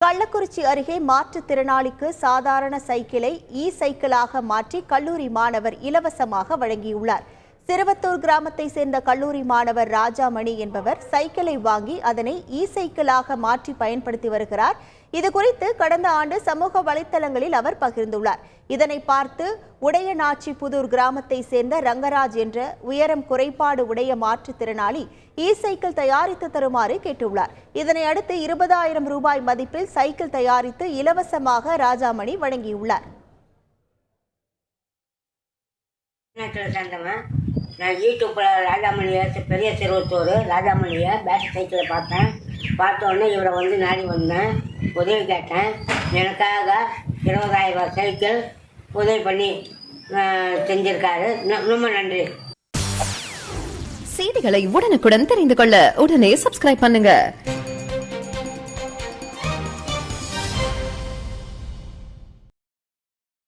கள்ளக்குறிச்சி அருகே மாற்றுத்திறனாளிக்கு சாதாரண சைக்கிளை இ சைக்கிளாக மாற்றி கல்லூரி மாணவர் இலவசமாக வழங்கியுள்ளார். சிறுவத்தூர் கிராமத்தை சேர்ந்த கல்லூரி மாணவர் ராஜாமணி என்பவர் சைக்கிளை வாங்கி அதனை இ சைக்கிளாக மாற்றி பயன்படுத்தி வருகிறார். இது குறித்து கடந்த ஆண்டு சமூக வலைத்தளங்களில் அவர் பகிர்ந்துள்ளார். இதனை பார்த்து உடையநாச்சி புதூர் கிராமத்தை சேர்ந்த ரங்கராஜ் என்ற உயரம் குறைபாடு உடைய மாற்றுத்திறனாளி இ சைக்கிள் தயாரித்து தருமாறு கேட்டுள்ளார். இதனை அடுத்து இருபதாயிரம் ரூபாய் மதிப்பில் சைக்கிள் தயாரித்து இலவசமாக ராஜாமணி வழங்கியுள்ளார். சேர்ந்தவன். நான் யூடியூப்பில் ராஜாமணியை பெரிய சிறுவத்தூர் ராஜாமணியை பேட்டரி சைக்கிளை பார்த்தேன். பார்த்தோன்னே இவரை வந்து நாடி வந்தேன். உதவி கேட்டேன். எனக்காக இருபதாயிரம் ரூபாய் சைக்கிள் உதவி பண்ணி செஞ்சிருக்காரு. ரொம்ப நன்றி. செய்திகளை உடனுக்குடன் தெரிந்து கொள்ள உடனே சப்ஸ்கிரைப் பண்ணுங்கள்